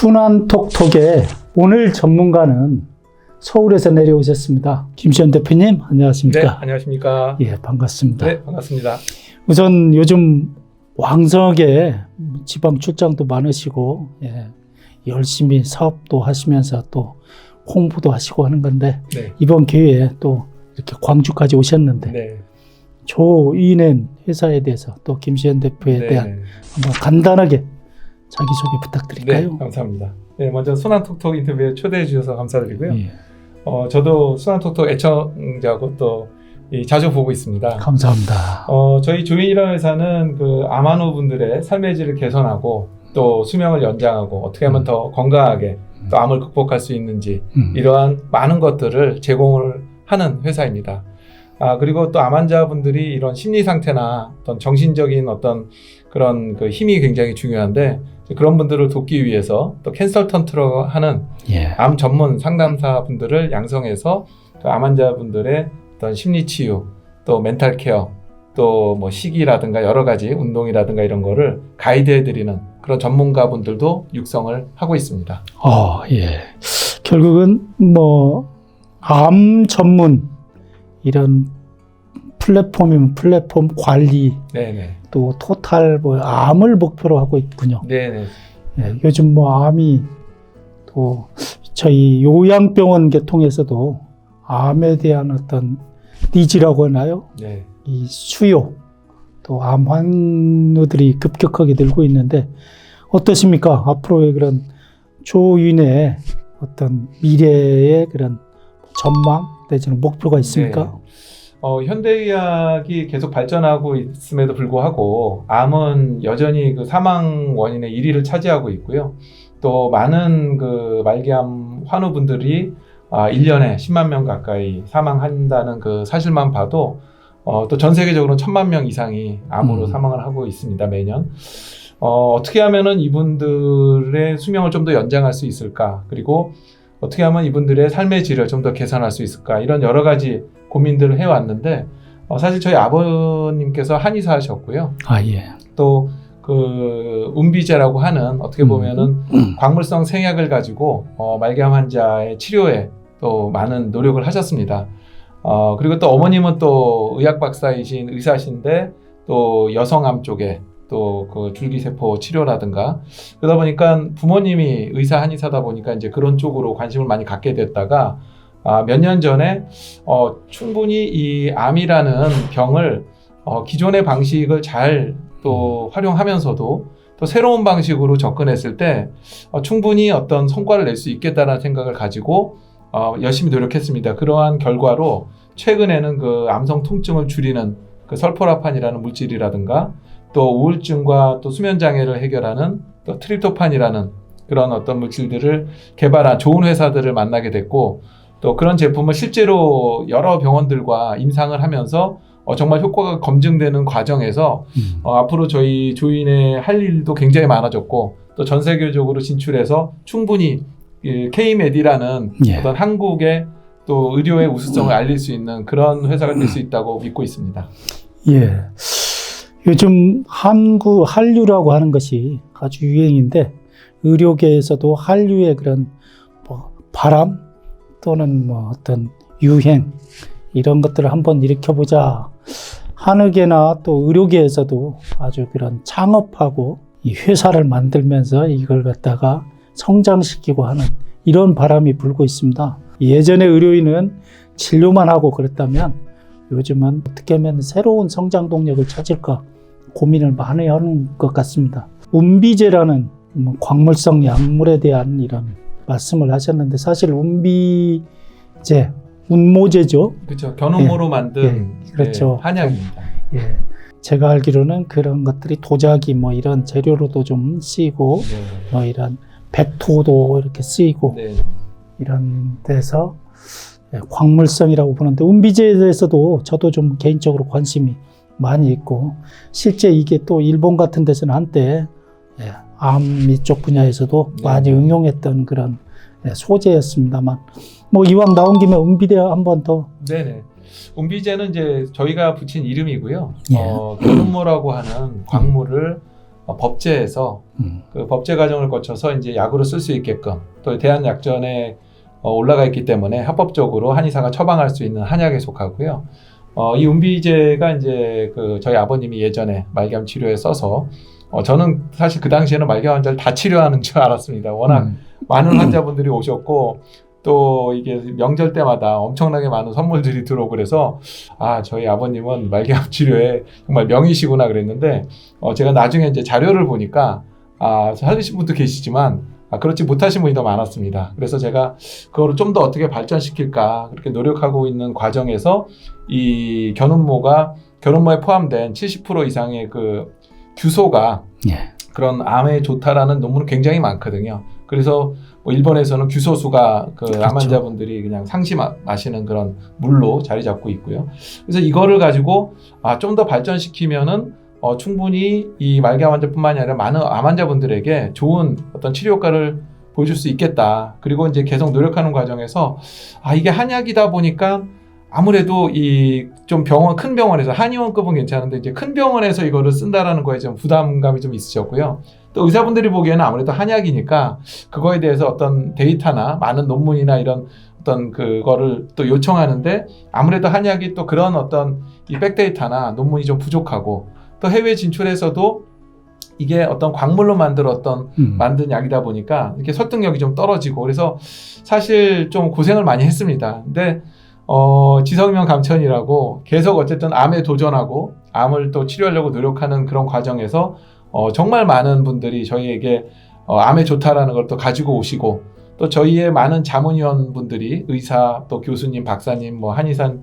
순환톡톡의 오늘 전문가는 서울에서 내려오셨습니다. 김시현 대표님 네, 안녕하십니까? 안녕하십니까. 예, 반갑습니다. 네, 반갑습니다. 우선 요즘 왕성하게 지방 출장도 많으시고 예, 열심히 사업도 하시면서 또 홍보도 하시고 하는 건데 네. 이번 기회에 또 이렇게 광주까지 오셨는데 네. 조인엔 회사에 대해서 또 김시현 대표에 네. 대한 한번 간단하게 자기소개 네, 부탁드릴까요? 감사합니다. 네, 먼저 순환톡톡 인터뷰에 초대해 주셔서 감사드리고요. 예, 어, 저도 순환톡톡 애청자고 또 이, 자주 보고 있습니다. 감사합니다. 어, 저희 조인이라는 회사는 그 아마노 분들의 삶의 질을 개선하고 또 수명을 연장하고 어떻게 하면 더 건강하게 또 암을 극복할 수 있는지 음. 이러한 많은 것들을 제공을 하는 회사입니다. 아, 그리고 또 암 환자분들이 이런 심리 상태나 어떤 정신적인 어떤 그런 그 힘이 굉장히 중요한데 그런 분들을 돕기 위해서 또 컨설턴트로 하는 예. 암 전문 상담사 분들을 양성해서 그암 환자분들의 어떤 심리 치유, 또 멘탈 케어, 또 뭐 식이라든가 여러 가지 운동이라든가 이런 거를 가이드해 드리는 그런 전문가 분들도 육성을 하고 있습니다. 어, 예. 결국은 뭐 암 전문 이런 플랫폼이면 플랫폼 관리 네네. 또 토탈 뭐 암을 목표로 하고 있군요. 네네. 예, 요즘 뭐 암이 또 저희 요양병원 계통에서도 암에 대한 어떤 니즈라고 하나요? 네. 이 수요 또 암 환우들이 급격하게 늘고 있는데 어떠십니까? 앞으로의 그런 조인의 어떤 미래의 그런 전망 내지는 목표가 있습니까? 네. 어, 현대의학이 계속 발전하고 있음에도 불구하고 암은 여전히 그 사망 원인의 1위를 차지하고 있고요. 또 많은 그 말기암 환우분들이 아, 1년에 10만 명 가까이 사망한다는 그 사실만 봐도 어, 또 전 세계적으로 천만 명 이상이 암으로 음. 사망을 하고 있습니다, 매년. 어, 어떻게 하면은 이분들의 수명을 좀 더 연장할 수 있을까? 그리고 어떻게 하면 이분들의 삶의 질을 좀 더 개선할 수 있을까? 이런 여러 가지 고민들을 해왔는데, 어, 사실 저희 아버님께서 한의사셨고요. 아 예. 또 그 운비제라고 하는 어떻게 보면은 음. 광물성 생약을 가지고 어, 말기암 환자의 치료에 또 많은 노력을 하셨습니다. 어, 그리고 또 어머님은 또 의학 박사이신 의사신데 또 여성암 쪽에 또그 줄기세포 치료라든가 그러다 보니까 부모님이 의사 한의사다 보니까 이제 그런 쪽으로 관심을 많이 갖게 됐다가 아, 몇 년 전에 어, 충분히 이 암이라는 병을 어, 기존의 방식을 잘 또 활용하면서도 또 새로운 방식으로 접근했을 때 어, 충분히 어떤 성과를 낼 수 있겠다라는 생각을 가지고 어, 열심히 노력했습니다. 그러한 결과로 최근에는 그 암성 통증을 줄이는 그 설포라판이라는 물질이라든가 또 우울증과 또 수면 장애를 해결하는 또 트립토판이라는 그런 어떤 물질들을 개발한 좋은 회사들을 만나게 됐고 또 그런 제품을 실제로 여러 병원들과 임상을 하면서 어, 정말 효과가 검증되는 과정에서 음. 어, 앞으로 저희 조인의 할 일도 굉장히 많아졌고 또 전 세계적으로 진출해서 충분히 K메디라는 예. 어떤 한국의 또 의료의 우수성을 알릴 수 있는 그런 회사가 될 수 있다고 믿고 있습니다. 예. 요즘 한국 한류라고 하는 것이 아주 유행인데 의료계에서도 한류의 그런 뭐 바람 또는 뭐 어떤 유행 이런 것들을 한번 일으켜보자. 한의계나 또 의료계에서도 아주 그런 창업하고 이 회사를 만들면서 이걸 갖다가 성장시키고 하는 이런 바람이 불고 있습니다. 예전에 의료인은 진료만 하고 그랬다면 요즘은 어떻게 하면 새로운 성장 동력을 찾을까 고민을 많이 하는 것 같습니다. 운비제라는 뭐 광물성 약물에 대한 이런 말씀을 하셨는데 사실 운비제, 운모제죠. 그렇죠. 견우모로 만든 예, 그렇죠. 네, 한약입니다. 예. 제가 알기로는 그런 것들이 도자기 뭐 이런 재료로도 좀 쓰이고 네. 뭐 이런 백토도 이렇게 쓰이고 네. 이런 데서 예, 광물성이라고 보는데 운비제에 대해서도 저도 좀 개인적으로 관심이 많이 있고 실제 이게 또 일본 같은 데서는 한때 예, 암 이쪽 분야에서도 네. 많이 응용했던 그런 예, 소재였습니다만 뭐 이왕 나온 김에 운비대 한번 더 네네. 운비제는 이제 저희가 붙인 이름이고요. 예. 어, 견우모라고 하는 광물을 어, 법제에서 음. 그 법제 과정을 거쳐서 이제 약으로 쓸 수 있게끔 또 대한약전에 어, 올라가 있기 때문에 합법적으로 한의사가 처방할 수 있는 한약에 속하고요. 어, 이 운비제가 이제 그 저희 아버님이 예전에 말기암 치료에 써서 어, 저는 사실 그 당시에는 말기암 환자를 다 치료하는 줄 알았습니다. 워낙 음. 많은 환자분들이 오셨고 또 이게 명절 때마다 엄청나게 많은 선물들이 들어오고 그래서 아 저희 아버님은 말기암 치료에 정말 명이시구나 그랬는데 어, 제가 나중에 이제 자료를 보니까 아 살리신 분도 계시지만 아, 그렇지 못하신 분이 더 많았습니다. 그래서 제가 그거를 좀 더 어떻게 발전시킬까 그렇게 노력하고 있는 과정에서 이 견운모가 견운모에 포함된 70% 이상의 그 규소가 예. 그런 암에 좋다라는 논문은 굉장히 많거든요. 그래서 뭐 일본에서는 규소수가 그 그렇죠. 암 환자분들이 그냥 상시 마, 마시는 그런 물로 자리 잡고 있고요. 그래서 이거를 가지고 아, 좀 더 발전시키면은 어, 충분히 이 말기암 환자뿐만이 아니라 많은 암 환자분들에게 좋은 어떤 치료 효과를 보여줄 수 있겠다. 그리고 이제 계속 노력하는 과정에서 아 이게 한약이다 보니까 아무래도 이 좀 병원 큰 병원에서 한의원급은 괜찮은데 이제 큰 병원에서 이거를 쓴다라는 거에 좀 부담감이 좀 있으셨고요. 또 의사분들이 보기에는 아무래도 한약이니까 그거에 대해서 어떤 데이터나 많은 논문이나 이런 어떤 그거를 또 요청하는데 아무래도 한약이 또 그런 어떤 이 백데이터나 논문이 좀 부족하고 또 해외 진출에서도 이게 어떤 광물로 만들었던 음. 만든 약이다 보니까 이렇게 설득력이 좀 떨어지고 그래서 사실 좀 고생을 많이 했습니다. 근데 어, 지성명 감천이라고 계속 어쨌든 암에 도전하고 암을 또 치료하려고 노력하는 그런 과정에서 어, 정말 많은 분들이 저희에게 어, 암에 좋다라는 걸 또 가지고 오시고 또 저희의 많은 자문위원 분들이 의사 또 교수님 박사님 뭐 한의사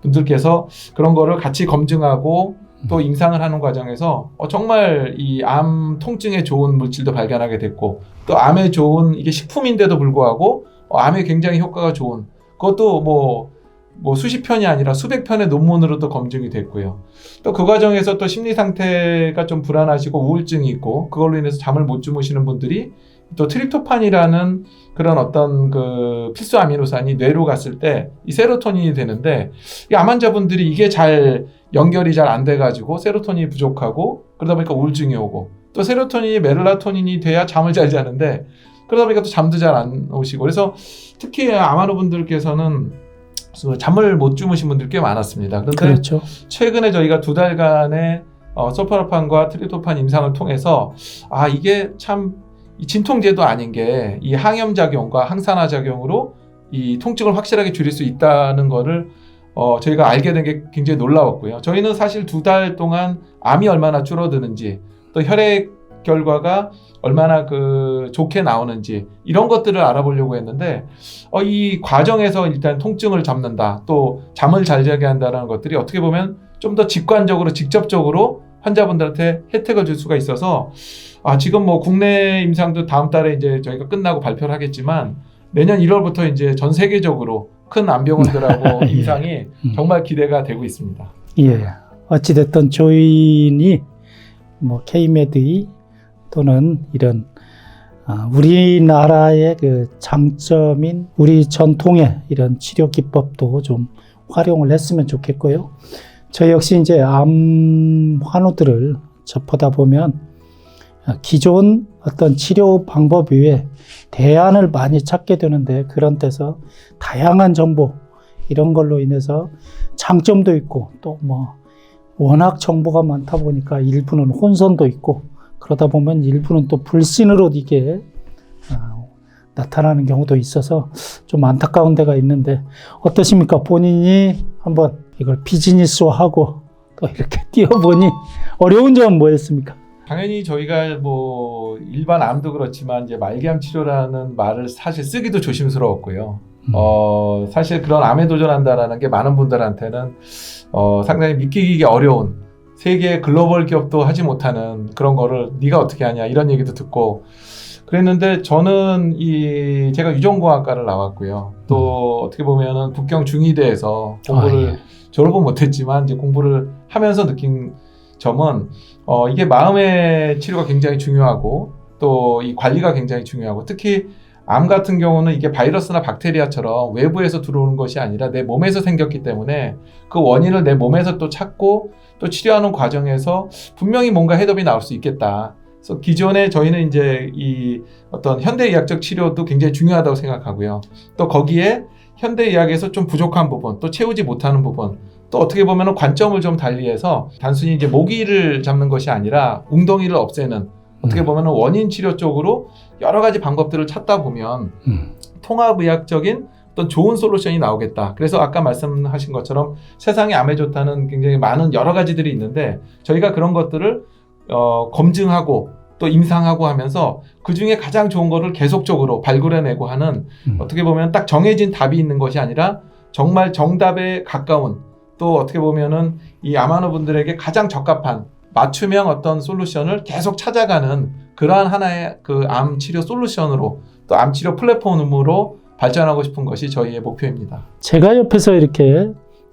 분들께서 그런 거를 같이 검증하고 또 임상을 하는 과정에서 어, 정말 이 암 통증에 좋은 물질도 발견하게 됐고 또 암에 좋은 이게 식품인데도 불구하고 어, 암에 굉장히 효과가 좋은 그것도 뭐, 뭐 수십 편이 아니라 수백 편의 논문으로도 검증이 됐고요. 또 그 과정에서 또 심리 상태가 좀 불안하시고 우울증이 있고 그걸로 인해서 잠을 못 주무시는 분들이 또 트립토판이라는 그런 어떤 그 필수 아미노산이 뇌로 갔을 때 이 세로토닌이 되는데 이 암 환자분들이 이게 잘 연결이 잘 안 돼가지고 세로토닌이 부족하고 그러다 보니까 우울증이 오고 또 세로토닌이 메를라토닌이 돼야 잠을 잘 자는데 그러다 보니까 또 잠도 잘 안 오시고 그래서 특히 아마노 분들께서는 잠을 못 주무신 분들 꽤 많았습니다. 그런데 그렇죠. 최근에 저희가 두 달간의 어, 소파라판과 트리토판 임상을 통해서 아 이게 참이 진통제도 아닌 게 이 항염 작용과 항산화 작용으로 이 통증을 확실하게 줄일 수 있다는 거를 어, 저희가 알게 된 게 굉장히 놀라웠고요. 저희는 사실 두 달 동안 암이 얼마나 줄어드는지 또 혈액 결과가 얼마나 그 좋게 나오는지 이런 것들을 알아보려고 했는데 어, 이 과정에서 일단 통증을 잡는다 또 잠을 잘 자게 한다는 것들이 어떻게 보면 좀 더 직관적으로 직접적으로 환자분들한테 혜택을 줄 수가 있어서 아 지금 뭐 국내 임상도 다음 달에 이제 저희가 끝나고 발표를 하겠지만 내년 1월부터 이제 전 세계적으로 큰 암병원들하고 예. 임상이 음. 정말 기대가 되고 있습니다. 예. 어찌됐든 조인이 뭐 K메드이 또는 이런 아, 우리나라의 그 장점인 우리 전통의 이런 치료 기법도 좀 활용을 했으면 좋겠고요. 저 역시 이제 암 환우들을 접하다 보면 아, 기존 어떤 치료 방법 외에 대안을 많이 찾게 되는데 그런 데서 다양한 정보 이런 걸로 인해서 장점도 있고 또 뭐 워낙 정보가 많다 보니까 일부는 혼선도 있고 그러다 보면 일부는 또 불신으로 이게 아, 나타나는 경우도 있어서 좀 안타까운 데가 있는데 어떠십니까? 본인이 한번 이걸 비즈니스화하고 또 이렇게 뛰어보니 어려운 점은 뭐였습니까? 당연히 저희가 뭐 일반 암도 그렇지만 이제 말기암 치료라는 말을 사실 쓰기도 조심스러웠고요. 음. 어 사실 그런 암에 도전한다라는 게 많은 분들한테는 어 상당히 믿기기 어려운 세계 글로벌 기업도 하지 못하는 그런 거를 네가 어떻게 하냐 이런 얘기도 듣고 그랬는데 저는 이 제가 유전공학과를 나왔고요. 또 어떻게 보면은 북경 중의대에서 공부를 아, 예. 졸업은 못했지만 이제 공부를 하면서 느낀 점은 어, 이게 마음의 치료가 굉장히 중요하고 또 이 관리가 굉장히 중요하고 특히 암 같은 경우는 이게 바이러스나 박테리아처럼 외부에서 들어오는 것이 아니라 내 몸에서 생겼기 때문에 그 원인을 내 몸에서 또 찾고 또 치료하는 과정에서 분명히 뭔가 해답이 나올 수 있겠다 그래서 기존에 저희는 이제 이 어떤 현대의학적 치료도 굉장히 중요하다고 생각하고요. 또 거기에 현대의학에서 좀 부족한 부분, 또 채우지 못하는 부분, 또 어떻게 보면 관점을 좀 달리해서 단순히 이제 모기를 잡는 것이 아니라 웅덩이를 없애는 어떻게 음. 보면 원인 치료 쪽으로 여러 가지 방법들을 찾다 보면 음. 통합의학적인 어떤 좋은 솔루션이 나오겠다. 그래서 아까 말씀하신 것처럼 세상에 암에 좋다는 굉장히 많은 여러 가지들이 있는데 저희가 그런 것들을 어, 검증하고 또 임상하고 하면서 그 중에 가장 좋은 거를 계속적으로 발굴해내고 하는 음. 어떻게 보면 딱 정해진 답이 있는 것이 아니라 정말 정답에 가까운 또 어떻게 보면은 이 아마노 분들에게 가장 적합한 맞춤형 어떤 솔루션을 계속 찾아가는 그러한 하나의 그 암 치료 솔루션으로 또 암 치료 플랫폼으로 발전하고 싶은 것이 저희의 목표입니다. 제가 옆에서 이렇게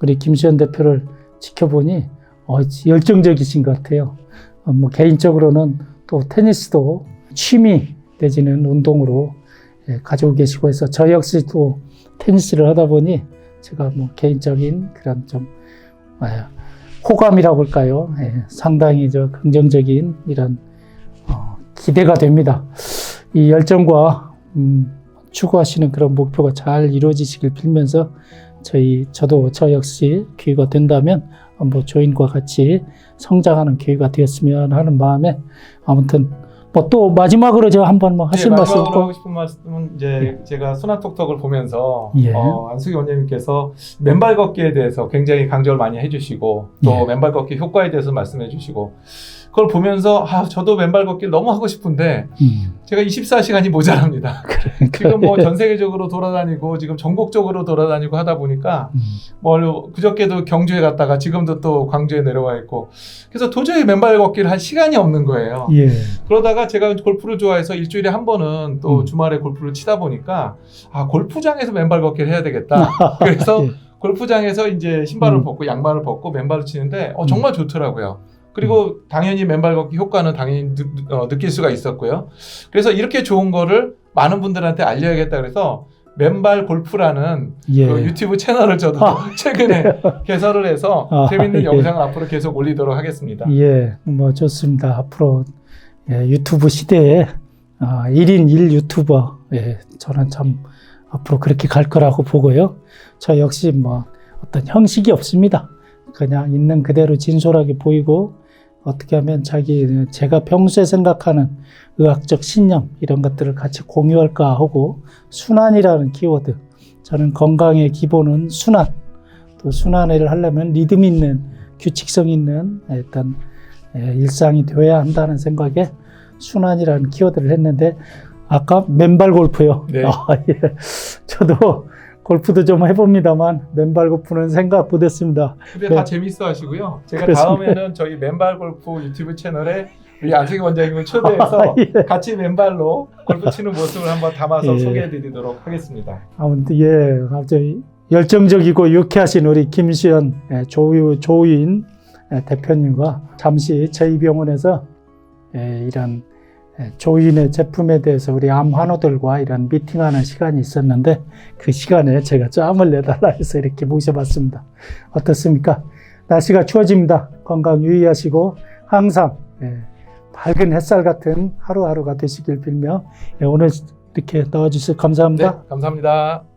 우리 김시현 대표를 지켜보니 어, 열정적이신 것 같아요. 어, 뭐 개인적으로는 또 테니스도 취미 내지는 운동으로 예, 가지고 계시고 해서 저 역시 또 테니스를 하다 보니 제가 뭐 개인적인 그런 좀 아, 호감이라고 할까요? 예, 상당히 저 긍정적인 이런 어, 기대가 됩니다. 이 열정과 음, 추구하시는 그런 목표가 잘 이루어지시길 빌면서 저희 저도 저 역시 기회가 된다면 뭐 조인과 같이 성장하는 기회가 되었으면 하는 마음에 아무튼 뭐 또 마지막으로 저 한번 뭐 하실 네, 말씀 마지막으로 하고 꼭 싶은 말씀은 이제 제가 순환톡톡을 보면서 예. 어, 안수기 원장님께서 맨발 걷기에 대해서 굉장히 강조를 많이 해주시고 또 예. 맨발 걷기 효과에 대해서 말씀해주시고 그걸 보면서 아 저도 맨발 걷기를 너무 하고 싶은데 음, 제가 24시간이 모자랍니다. 그러니까, 지금 뭐 전 세계적으로 돌아다니고 지금 전국적으로 돌아다니고 하다 보니까 음, 뭐 그저께도 경주에 갔다가 지금도 또 광주에 내려와 있고 그래서 도저히 맨발 걷기를 할 시간이 없는 거예요. 예. 그러다가 제가 골프를 좋아해서 일주일에 한 번은 또 음. 주말에 골프를 치다 보니까 아 골프장에서 맨발 걷기를 해야 되겠다. 그래서 예. 골프장에서 이제 신발을 음. 벗고 양말을 벗고 맨발을 치는데 어, 정말 좋더라고요. 그리고 음. 당연히 맨발 걷기 효과는 당연히 느, 어, 느낄 수가 있었고요. 그래서 이렇게 좋은 거를 많은 분들한테 알려야겠다 그래서 맨발 골프라는 예. 그 유튜브 채널을 저도 아, 최근에 개설을 해서 아, 재밌는 예. 영상을 앞으로 계속 올리도록 하겠습니다. 예, 뭐 좋습니다. 앞으로 예, 유튜브 시대에 아, 1인 1 유튜버 예, 저는 참 앞으로 그렇게 갈 거라고 보고요. 저 역시 뭐 어떤 형식이 없습니다. 그냥 있는 그대로 진솔하게 보이고 어떻게 하면 자기 제가 평소에 생각하는 의학적 신념 이런 것들을 같이 공유할까 하고 순환이라는 키워드 저는 건강의 기본은 순환 또 순환을 하려면 리듬 있는 규칙성 있는 어떤 예, 일상이 되어야 한다는 생각에 순환이라는 키워드를 했는데 아까 맨발 골프요. 네. 아, 예. 저도 골프도 좀 해봅니다만 맨발 골프는 생각 못했습니다. 근데 네. 다 재밌어 하시고요. 제가 그렇습니다. 다음에는 저희 맨발 골프 유튜브 채널에 우리 안승희 원장님을 초대해서 아, 예. 같이 맨발로 골프 치는 모습을 한번 담아서 예. 소개해 드리도록 하겠습니다. 아무튼 예, 아주 열정적이고 유쾌하신 우리 김시현 예, 조유 조인 예, 대표님과 잠시 저희 병원에서 예, 이런 예, 조인의 제품에 대해서 우리 암 환우들과 이런 미팅하는 시간이 있었는데 그 시간에 제가 짬을 내달라 해서 이렇게 모셔봤습니다. 어떻습니까? 날씨가 추워집니다. 건강 유의하시고 항상 예, 밝은 햇살 같은 하루하루가 되시길 빌며 예, 오늘 이렇게 나와주셔서 감사합니다. 네, 감사합니다.